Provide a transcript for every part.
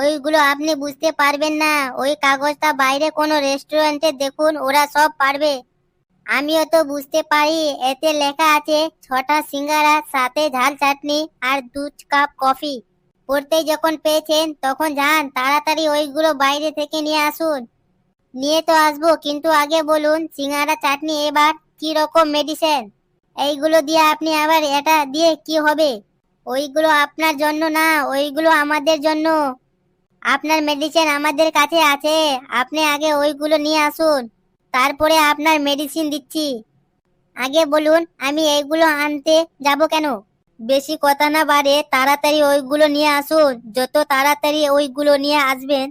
ওইগুলো আপনি বুঝতে পারবেন না। ওই কাগজটা বাইরে কোনো রেস্টুরেন্টে দেখুন, ওরা সব পারবে। আমিও তো বুঝতে পারি, এতে লেখা আছে, ছটা সিঙ্গারা সাথে ঝাল চাটনি আর দু কাপ কফি। পড়তে যখন পেয়েছেন, তখন যান, তাড়াতাড়ি ওইগুলো বাইরে থেকে নিয়ে আসুন। নিয়ে তো আসব, কিন্তু আগে বলুন, সিঙ্গারা চাটনি এবার কি রকম মেডিসিন এইগুলো দিয়ে আপনি আবার এটা দিয়ে কি হবে? ওইগুলো আপনার জন্য না, ওইগুলো আমাদের জন্য। আপনার মেডিসিন আমাদের কাছে আছে। আপনি আগে ওইগুলো নিয়ে আসুন। তারপরে আপনার মেডিসিন দিচ্ছি। আগে বলুন, আমি এইগুলো আনতে যাব কেন? বেশি কথা না বাড়ে তাড়াতাড়ি ওইগুলো নিয়ে আসুন। যত তাড়াতাড়ি ওইগুলো নিয়ে আসবেন,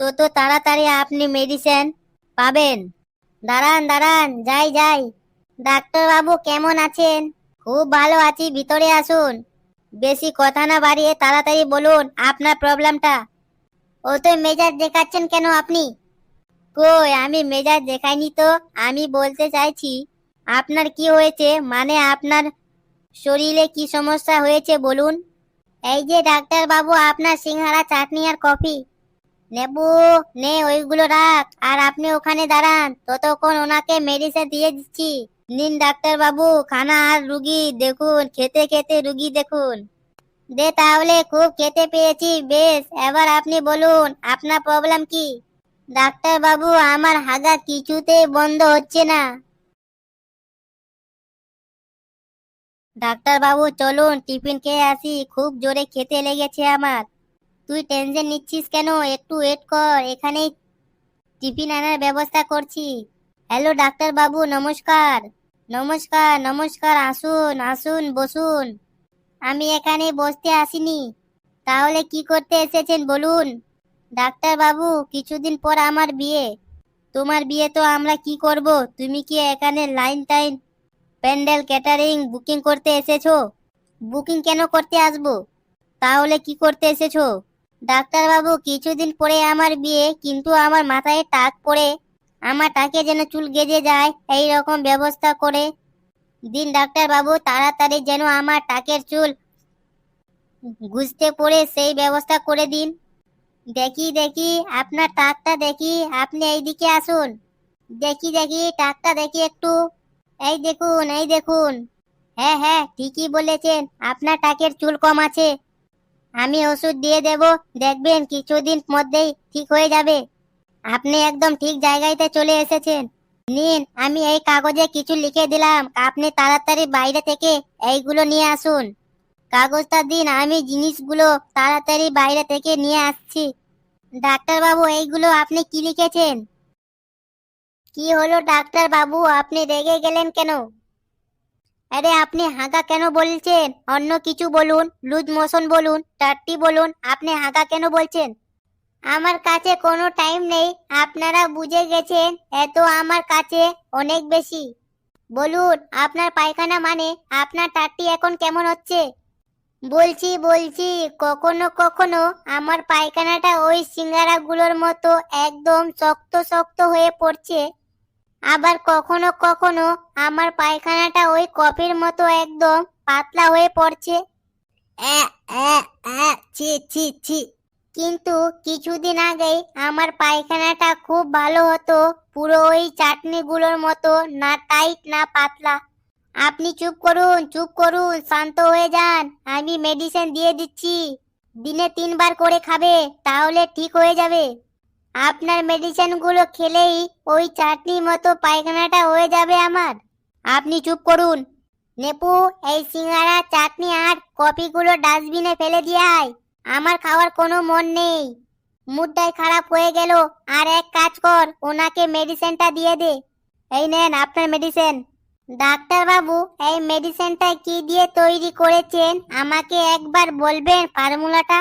তত তাড়াতাড়ি আপনি মেডিসিন পাবেন। দাঁড়ান দাঁড়ান, যাই যাই। ডাক্তার বাবু কেমন আছেন? খুব ভালো আছি, ভিতরে আসুন। বেশি কথা না বাড়িয়ে তাড়াতাড়ি বলুন, আপনার প্রবলেমটা ও তো মেজাজ দেখাচ্ছেন কেন আপনি? কই, আমি মেজাজ দেখাইনি তো, আমি বলতে চাইছি, আপনার কি হয়েছে? মানে আপনার শরীরে কি সমস্যা হয়েছে বলুন। এই যে ডাক্তার বাবু, আপনার সিঙ্গারা, চাটনি আর কফি। নেবু, নে ওইগুলো রাখ, আর আপনি ওখানে দাঁড়ান, ততক্ষণ ওনাকে মেডিসিন দিয়ে দিচ্ছি। নিন ডাক্তার বাবু, খানা আর রুগী দেখুন, খেতে খেতে রুগী দেখুন। দে তাহলে, খুব খেতে পেয়েছি, বেশ। এবার আপনি বলুন, আপনার প্রবলেম কি? ডাক্তার বাবু, আমার হাগা কিছুতেই বন্ধ হচ্ছে না। ডাক্তার বাবু, চলুন, টিফিন খেয়ে আসি। খুব জোরে খেতে লেগেছে আমার। তুই টেনশন নিচ্ছিস কেন? একটু ওয়েট কর, এখানেই টিফিন আনার ব্যবস্থা করছি। হ্যালো ডাক্তার বাবু, নমস্কার। নমস্কার নমস্কার, আসুন আসুন, বসুন। আমি এখানে বসতে আসিনি। তাহলে কি করতে এসেছেন বলুন? ডাক্তার বাবু, কিছুদিন পর আমার বিয়ে। তোমার বিয়ে তো আমরা কি করব? তুমি কি এখানে লাইন টাইন, প্যান্ডেল ক্যাটারিং, বুকিং করতে এসেছ? বুকিং কেন করতে আসব? তাহলে কি করতে এসেছ? ডাক্তার বাবু, কিছুদিন পরে আমার বিয়ে, কিন্তু আমার মাথায় টাক পড়ে। আমার টাকে যেন চুল গেজে যায় এই রকম ব্যবস্থা করে। দিন ডাক্তার বাবু, তাড়াতাড়ি যেন আমার টাকের চুল গুজতে পড়ে সেই ব্যবস্থা করে দিন। দেখি দেখি, আপনার টাকটা দেখি, আপনি এইদিকে আসুন। দেখি দেখি, টাকটা দেখি একটু। এই দেখুন এই দেখুন। হ্যাঁ হ্যাঁ ঠিকই বলেছেন, আপনার টাকের চুল কম আছে। আমি ওষুধ দিয়ে দেব, দেখবেন কিছুদিন মধ্যেই ঠিক হয়ে যাবে। আপনি একদম ঠিক জায়গাতে চলে এসেছেন। নিন, আমি এই কাগজে কিছু লিখে দিলাম। আপনি তাড়াতাড়ি বাইরে থেকে এইগুলো নিয়ে আসুন। কাগজটা দিন, আমি জিনিসগুলো তাড়াতাড়ি বাইরে থেকে নিয়ে আসছি। ডাক্তার বাবু এইগুলো আপনি কি লিখেছেন? কি হলো ডাক্তার বাবু আপনি রেগে গেলেন কেন? আরে, আপনি হাঁকা কেন বলছেন? অন্য কিছু বলুন, লুজ মোশন বলুন, টাট্টি বলুন, আপনি হাঁকা কেন বলছেন? আমার কাছে কোনো টাইম নেই। আপনারা বুঝে গেছেন, এত আমার কাছে অনেক বেশি। বলুন, আপনার পায়খানা মানে আপনার টাট্টি এখন কেমন হচ্ছে? বলছি বলছি, কখনো কখনো আমার পায়খানাটা ওই সিঙ্গারাগুলোর মতো একদম শক্ত শক্ত হয়ে পড়ছে। আবার কখনো কখনো আমার পায়খানাটা ওই কফির মতো একদম পাতলা হয়ে পড়ছে। ছি ছি ছি। কিন্তু কিছুদিন আগেই আমার পায়খানাটা খুব ভালো হতো, পুরো ওই চাটনিগুলোর মতো, না টাইট, না পাতলা। আপনি চুপ করুন চুপ করুন, শান্ত হয়ে যান, আমি মেডিসিন দিয়ে দিচ্ছি। দিনে তিনবার করে খাবে, তাহলে ঠিক হয়ে যাবে। আপনার মেডিসিনগুলো খেলেই ওই চাটনির মতো পায়খানাটা হয়ে যাবে আমার। আপনি চুপ করুন। নেপু, এই সিঙ্গারা, চাটনি আর কফিগুলো ডাস্টবিনে ফেলে দিয়ে আয়। আমার খাওয়ার কোনো মন নেই। মুডটাই খারাপ হয়ে গেল। আর এক কাজ কর, ওনাকে মেডিসিনটা দিয়ে দে। এই নেন আপনার মেডিসিন ডাক্তার বাবু, এই মেডিসিনটা কি দিয়ে তৈরি করেছেন? আমাকে একবার বলবেন ফর্মুলাটা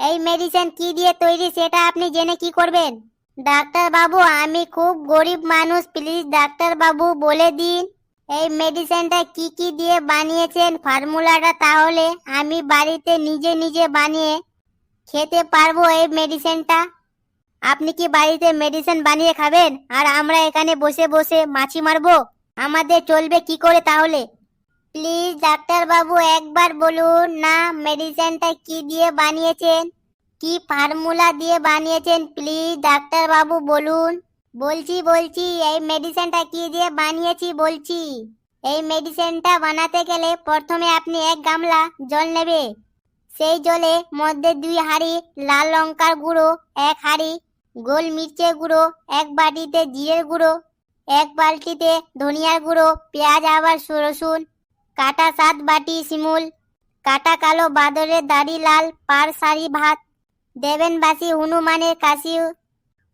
এই মেডিসিন কি দিয়ে তৈরি, সেটা আপনি জেনে কি করবেন? ডাক্তার বাবু, আমি খুব গরিব মানুষ প্লিজ ডাক্তার বাবু বলে দিন। এই মেডিসিনটা কি কি দিয়ে বানিয়েছেন ফর্মুলাটা তাহলে আমি বাড়িতে নিজে নিজে বানিয়ে খেতে পারব এই মেডিসিনটা আপনি কি বাড়িতে মেডিসিন বানিয়ে খাবেন? আর আমরা এখানে বসে বসে মাছি মারবো? আমাদের চলবে কি করে তাহলে? প্লিজ ডাক্তার বাবু একবার বলুন না মেডিসিনটা কি দিয়ে বানিয়েছেন? কি ফর্মুলা দিয়ে বানিয়েছেন? প্লিজ ডাক্তার বাবু বলুন। বলছি বলছি, এই মেডিসিনটা কি দিয়ে বানিয়েছি বলছি। এই মেডিসিনটা বানাতে গেলে প্রথমে আপনি এক গামলা জল নেবে। সেই জলে মধ্যে দুই হাঁড়ি লাল লঙ্কার গুঁড়ো, এক হাঁড়ি গোল মির্চের গুঁড়ো, এক বাটিতে জিরের গুঁড়ো, এক বালতিতে ধনিয়ার গুঁড়ো, পেঁয়াজ, আবার রসুন, কাটা সাত বাটি শিমুল, কাটা কালো বাদরের দাড়ি লাল পার সারি ভাত, দেবেন বাসি হনুমানের কাশি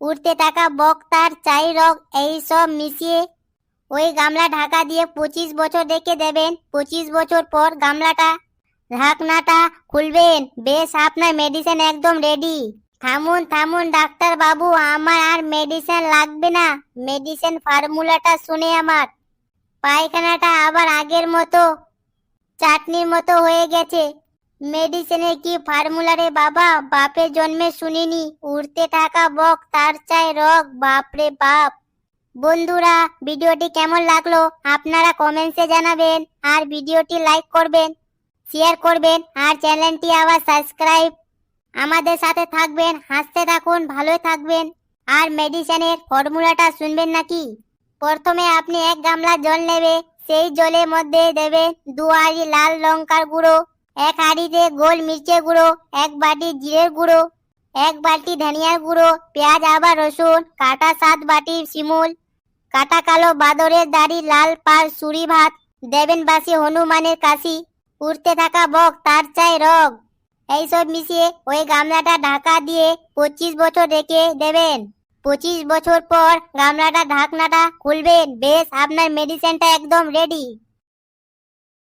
উঠতে থাকা বক্তার চাই রগ এই সব মিশিয়ে ওই গামলা ঢাকা দিয়ে পঁচিশ বছর রেখে দেবেন। পঁচিশ বছর পর গামলাটা, ঢাকনাটা খুলবেন। বেশ, আপনার মেডিসিন একদম রেডি থামুন থামুন ডাক্তার বাবু আমার আর মেডিসিন লাগবে না। মেডিসিন ফর্মুলাটা শুনে আমার। পায়খানাটা আবার আগের মতো, চাটনির মতো হয়ে গেছে। মেডিসিনে কি ফর্মুলা রে বাবা? বাপের জন্মে শুনিনি। উড়তে থাকা বক তার চাই রক। বাপরে বাপ। বন্ধুরা, ভিডিওটি কেমন লাগল আপনারা কমেন্টসে জানাবেন আর ভিডিওটি লাইক করবেন, শেয়ার করবেন আর চ্যানেলটি আবার সাবস্ক্রাইব আমাদের সাথে থাকবেন, হাসতে থাকুন, ভালোই থাকবেন। আর মেডিসিনের ফর্মুলাটা শুনবেন নাকি? প্রথমে আপনি এক গামলা জল নেবে, সেই জলের মধ্যে দেবে দু হাঁড়ি লাল লঙ্কার গুঁড়ো এক হাঁড়িতে গোল মির্চের গুঁড়ো, এক বাটি জিরের গুঁড়ো, এক বাটি ধনিয়ার গুঁড়ো, পেঁয়াজ আবার রসুন, কাটা সাত বাটি শিমুল, কাটা কালো বাদরের দাড়ি, লাল পাল সুরি ভাত দেবেন বাসি হনুমানের কাশি, উড়তে থাকা বক, তার চাই রগ। এইসব মিশিয়ে ওই গামলাটা ঢাকা দিয়ে পঁচিশ বছর রেখে দেবেন। পঁচিশ বছর পর গামলাটা, ঢাকনাটা খুলবেন। বেশ, আপনার মেডিসিনটা একদম রেডি